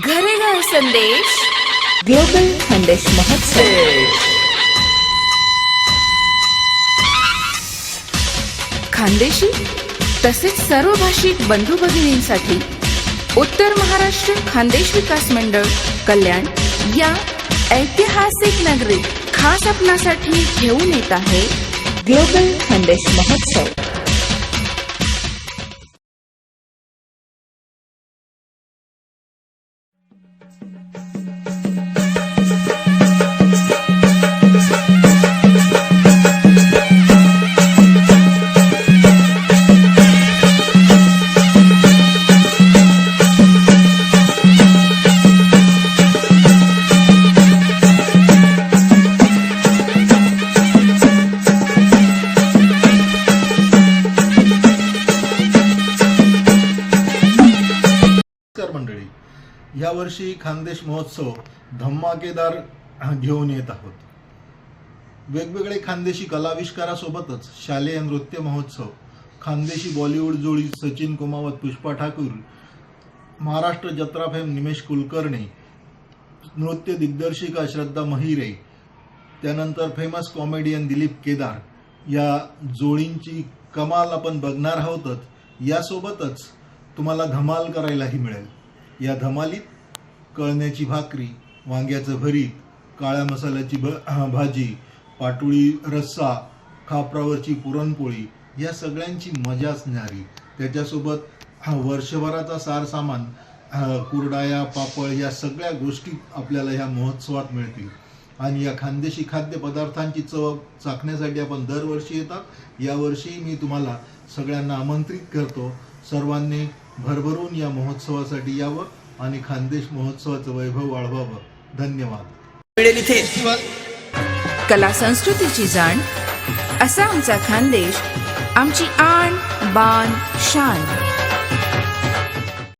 घरेघर संदेश. ग्लोबल संदेश महोत्सव. खानदेशी तसेच सर्व भाषिक बंधू भगिनींसाठी उत्तर महाराष्ट्र खानदेश विकास मंडळ कल्याण या ऐतिहासिक नगरीत खास आपणासाठी घेऊन येत आहे ग्लोबल खानदेश महोत्सव. नमस्कार मंडळी. यावर्षी खानदेश महोत्सव धमाकेदार घेऊन येत आहोत. वेगवेगळे खानदेशी कलाविष्कारासोबतच शालेय नृत्य महोत्सव खानदेशी बॉलिवूड जोडी सचिन कुमावत पुष्पा ठाकूर महाराष्ट्र जत्रा फेम निमेश कुलकर्णी नृत्य दिग्दर्शिका श्रद्धा महिरे त्यानंतर फेमस कॉमेडियन दिलीप केदार. या जोडींची कमाल आपण बघणार आहोतच. यासोबतच तुम्हाला धमाल करायलाही मिळेल. या धमालीत कळण्याची भाकरी वांग्याचं भरीत काळ्या मसाल्याची भ भाजी पाटोळी रस्सा खापरावरची पुरणपोळी या सगळ्यांची मजाच न्यारी त्याच्यासोबत वर्षभराचा सार सामान कुरडाया पापड या सगळ्या गोष्टी आपल्याला ह्या महोत्सवात मिळतील. आणि या खानदेशी खाद्यपदार्थांची चव चाखण्यासाठी आपण दरवर्षी येतात. यावर्षी मी तुम्हाला सगळ्यांना आमंत्रित करतो. सर्वांनी भरभरून या महोत्सवासाठी यावं आणि खानदेश महोत्सवाचं वैभव वाढवावं. धन्यवाद. मिळेल इथे. कला संस्कृतीची जाण असा आमचा खानदेश. आमची आण बाण शान.